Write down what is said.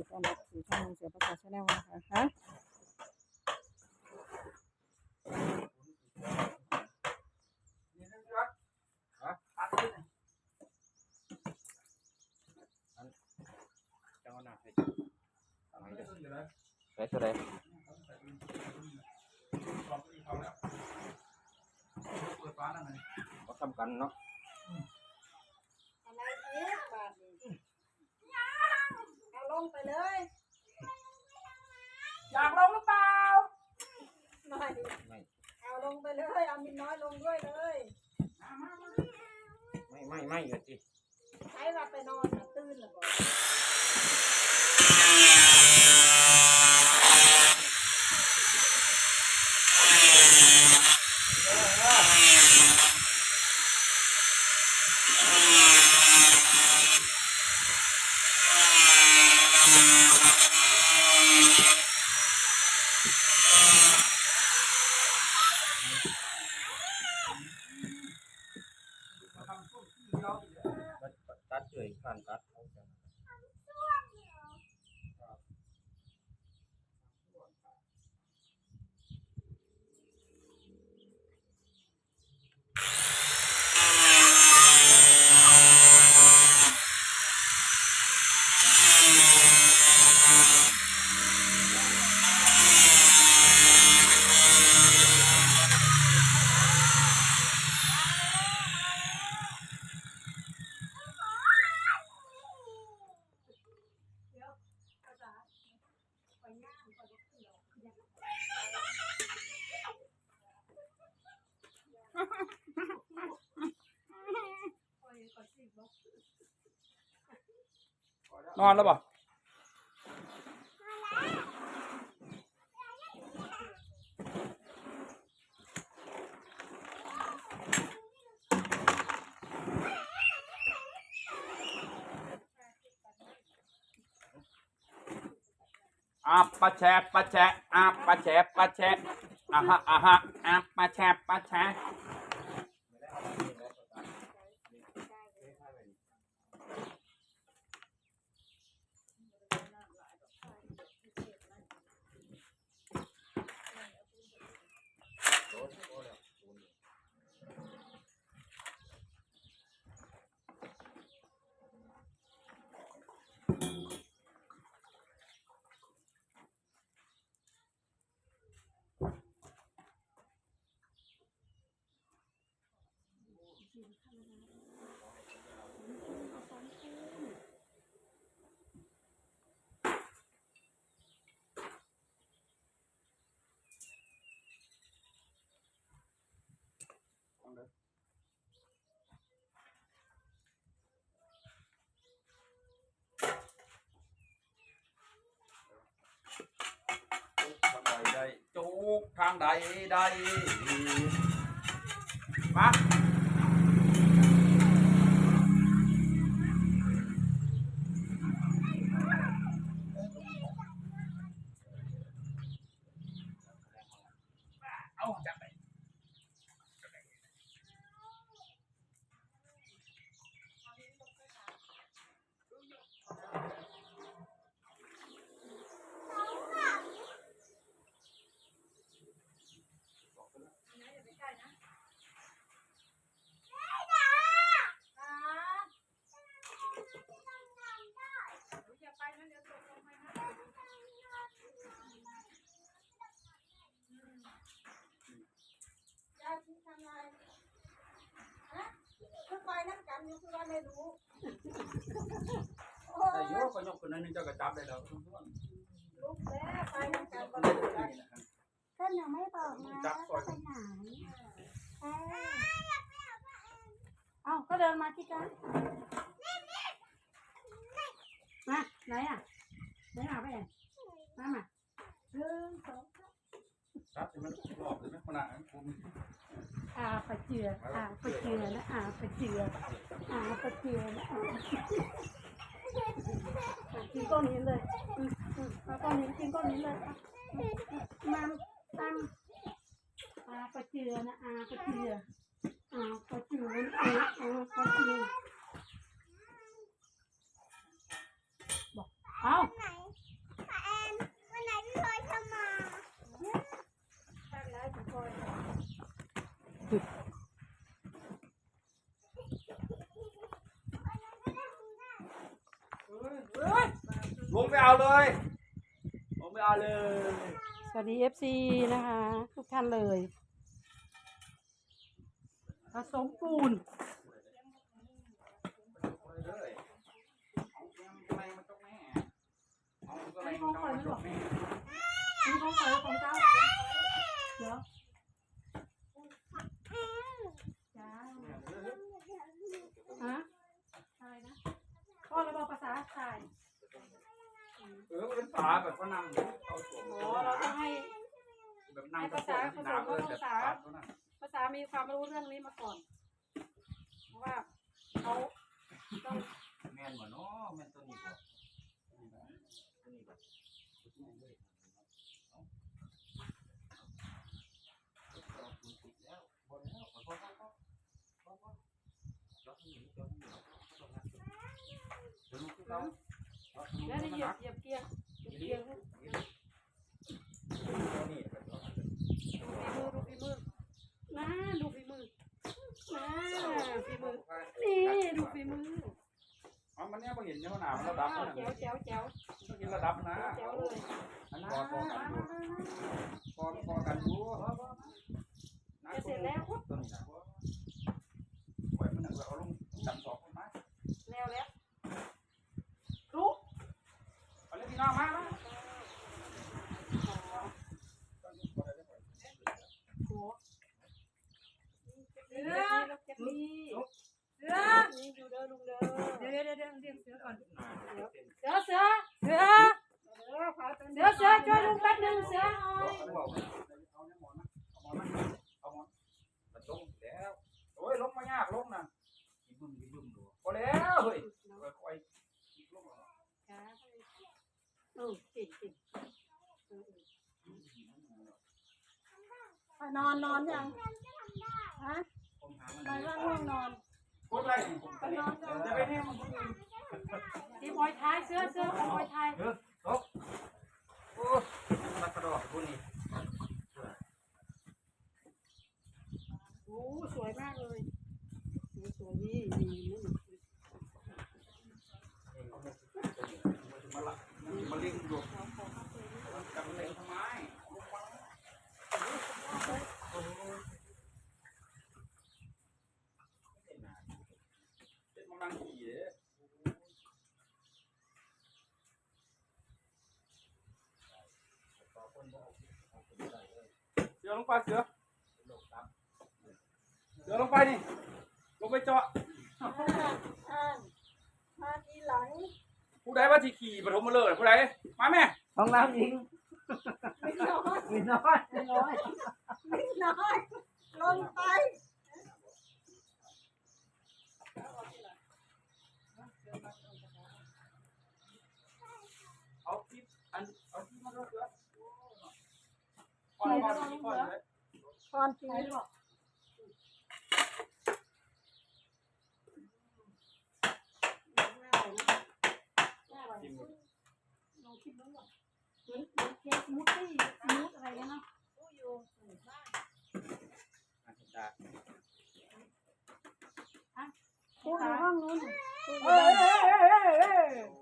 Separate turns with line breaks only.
ดีต้อนรับสู่ช่องเสือภาษาชาแนลนะคะฮะ
จังหวะนักเลยอะไรเด้อใส่เท่าทำกันเนาะ
อะไรเอ๊ะบาทนี่เอาล งไปเลย
อยากลงหรือเปล่า
ไม่
ไม่
เอาลงไปเลย เอามินน้อยลงด้วยเลย
ไม่ไม่ไม่เลยจี
ใช้ว่าไปนอนน่ะตื่นหรือเปล่า
ตัดเฉยผ่านตัด
นอนแล้วบ่อาปะแชปะแชอาปะแชปะแชอะฮะอะฮะอาปะแชปะแชะทางใดได้จุกทางใดได้มาเอาจับไป
ยายที่ทำอะไรฮะคือไปนั่งกันอยู่คือว่าไม่รู้โอ้
แต่
ย
โยกก็ยกคนนั้นนึงเจ้าก็จับได้แล้ว
ลุกแล้วไปนั่งกัน
ก็ได้
รู้
ที่
กัน
ยังไม่บอกนะว่าจะไปไหนเออเอ้าก็เดินมาที่กันมาไหนอะไหนหาไปไหนมามาหนึ่งสอง
จับให้มันรอบเลยไหมขนาดนั้นผม
อาปะเจืออาปะเจือนะอาปะเจืออาปะเจือนะอาอะกินก้อนนี้เลยอืมอืมเอาก้อนนี้กินก้อนนี้เลยอะอืมอืมน้ำตั้งอาปะเจือนะอาปะเจืออาปะเจือนะอาอาปะเจือบอกเอา
เอ้ยลง ไปเอาเลยลงไปเอาเลย
สวัสดี FC นะคะ ทุกท่านเลยผสมปูน
เอาแรงมาจกแม่เอาแรงมาจกแม่
นี่ของใครของเจ้าเดี๋ยวจ้าฮะอะไรนะพ่อเราบอกภาษาไทย
เออเป็นฝาแบบฝรั่งเขาสวม
โอ้เราต้องให้
แบบนั่งกระโปรงที่น้ำเลยแบบฝาเท่านั้น
ภาษามีความรู้เรื่องนี้มาก่อน เพราะว่าเขาต้อง
แม่นบ่เนาะแม่นตัวนี้บ่ตัวนี้บ่ตัวนี้บ่เอนเดี๋ยวลูกขึ้นเอา
แล้ว
มั
นี่
น
เหยีย
นั
บ
ก
เหยียบเกียร์เหยียบเกียร์ลูก
ตัวนี้ก็จอด
ดูฝีมือดูฝีมือนะดูฝีมือนะฝีมือนี่ดูฝีมือ
อ๋อมันเนี่ยพอเห็นเนี่ยมันหนามันระดับ
อ้าว
นะ
แจ๋วแจ๋วแจ๋ว
มันกินระดับนะ
แจ๋วเลย
อันนั้น
พอพอกันอยู่
พอพอกันอยู่
จะเสร็จแล้ว
ตัวนี้นะ
ปล่อยมันเอาลงจับสองคนมา
แล้วแล้วรู้
เอาเลยพี่น้องมามา
โหเสือเก็บ นี่เสือนี่อยู่เด้อลุงเด้อ
เดี๋ยวเดี๋ยวเดี๋ยวเรียกเสือก่อน
เสือเสือเสือเสือเสือช่วยลุงแป๊บนึงเสือหน่อย
เอาบอกเอาเนี่ยหมอนนะเอาหมอนนะเอาหมอน
มันลงแล้ว
โอ้ยลงมายากลงนะ
อีบึ้มอีบึ้มดู
พอแล้วเฮ้ยค่อยๆลงมา
เออเก่งเก่ง
ไปนอนนอนยังฮะ
ผมหามัน
ไปว่าง่วงนอน
กดไลค์
ไปนอนกัน
จะไปเนี่ยมัน
ทีมอยท้ายเสือเสือของอยท้าย
เออตกโอ้มากระโดดพวกนี้
โอ้สวยมากเลยสวยนี่นี่นี่
มาละมาเลี้ยงดูจับเลี้ยงทำไมเป็นมังนังขี่เด้เสื อลงไปเสือเสือลงไปนี่ลงไปเจาะ
อ่ามาทีหลัง
ผู้ใดว่าที่ขี่ปฐมมาเลยผู้ใดมาแม่
ห้องน้ำหญิง
ไม่น้อย
มีน้อย
ไม่น้อย ไม่น้อย ลงไป
เอาที่อันเอาที่มาเลยเสือ ก่อนก่อนก่อนเลย
ก่อนตี
ไปหรอกลองคิดดูว่าเหมือนเหมือนเค้กสมูทตี้มูทอะไรเนาะ
ผู้อยู่
จ้า
ผู้อยู่ห้องนู้น
เอ้
ยน
เอ้ยเอ้ยเอ้ยเอ้า
นี่นั่นไง